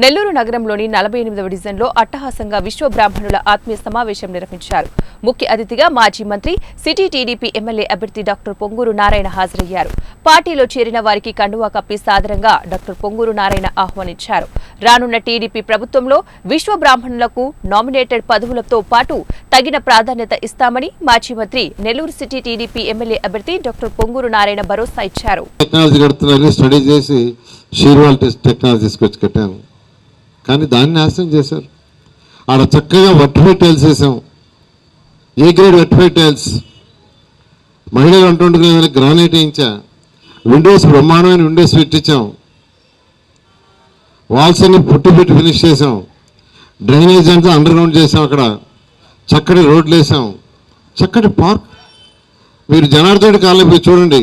నెల్లూరు నగరంలోని నలభై ఎనిమిదవ డివిజన్లో అట్టహాసంగా విశ్వ బ్రాహ్మణుల ఆత్మీయ సమావేశం నిర్వహించారు. ముఖ్య అతిథిగా మాజీ మంత్రి సిటీ టీడీపీ ఎమ్మెల్యే అభ్యర్థి డాక్టర్ పొంగూరు నారాయణ హాజరయ్యారు. పార్టీలో చేరిన వారికి కండువా కప్పి సాదరంగా డాక్టర్ పొంగూరు నారాయణ ఆహ్వానించారు. రానున్న టీడీపీ ప్రభుత్వంలో విశ్వ బ్రాహ్మణులకు నామినేటెడ్ పదవులతో పాటు తగిన ప్రాధాన్యత ఇస్తామని మాజీ మంత్రి నెల్లూరు సిటీ టీడీపీ ఎమ్మెల్యే అభ్యర్థి డాక్టర్ పొంగూరు నారాయణ భరోసా ఇచ్చారు. టెక్నాలజీ స్టడీ చేసి టెక్నాలజీ తీసుకొచ్చి కానీ దాన్ని నాశనం చేశారు. ఆడ చక్కగా వర్టిఫై టైల్స్ వేసాం. ఏ గ్రేడ్ వర్టిఫై టైల్స్ మహిళలు అంటుండే గ్రానైట్ వేయించా. విండోస్ బ్రహ్మాండమైన విండోస్ పెట్టించాం. వాల్స్ అన్ని పుట్టి పెట్టి ఫినిష్ చేసాం డ్రైనేజ్ అంతా అండర్ గ్రౌండ్ చేసాం అక్కడ. చక్కటి రోడ్లు వేసాం చక్కటి పార్క్. మీరు జనార్దన్ కాలనీ పోయి చూడండి.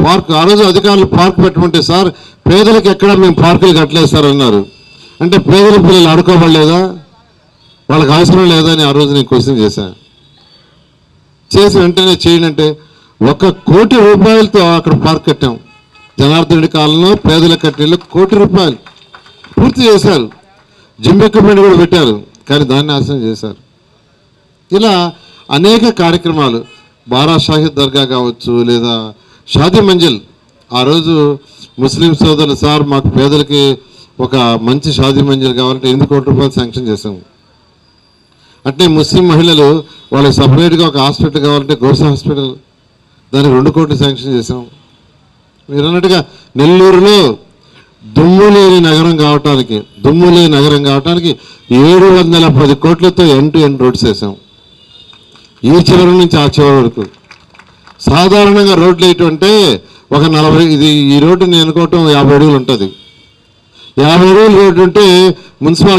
పార్క్ ఆ రోజు అధికారులు పార్క్ పెట్టమంటే సార్ పేదలకు ఎక్కడ మేము పార్కులు కట్టలేదు సార్ అన్నారు. అంటే పేదల పిల్లలు ఆడుకోబడలేదా? వాళ్ళకి అవసరం లేదా అని ఆ రోజు నేను క్వశ్చన్ చేశాను చేసి వెంటనే చేయనంటే ఒక కోటి రూపాయలతో అక్కడ పార్క్ కట్టాం. జనార్దనుడి కాలంలో పేదల కట్టిళ్ళు కోటి రూపాయలు. పూర్తి చేశారు. జిమ్ ఎక్విప్మెంట్ కూడా పెట్టారు. కానీ దాన్ని నాశనం చేశారు. ఇలా అనేక కార్యక్రమాలు. బారా షాహిద్ దర్గా కావచ్చు లేదా షాది మంజిల్. ఆ రోజు ముస్లిం సోదరులు సార్ మాకు పేదలకి ఒక మంచి షాదీ మంజిల్ కావాలంటే ఎనిమిది కోట్ల రూపాయలు శాంక్షన్ చేసాము అంటే ముస్లిం మహిళలు వాళ్ళకి సపరేట్గా ఒక హాస్పిటల్ కావాలంటే గోర్స హాస్పిటల్ దానికి రెండు కోట్లు శాంక్షన్ చేసాం మీరు అన్నట్టుగా నెల్లూరులో దుమ్ము లేని నగరం కావటానికి దుమ్ము లేని నగరం కావటానికి ఏడు వందల పది కోట్లతో ఎండ్ టు ఎండ్ రోడ్స్ వేసాం ఈ చివరి నుంచి ఆ చివరి వరకు. సాధారణంగా రోడ్లు ఏంటంటే ఒక నలభై ఇది ఈ రోడ్డు నేను అనుకోవటం యాభై అడుగులు ఉంటుంది. యాభై రోజులు రోడ్డు ఉంటే మున్సిపాలిటీ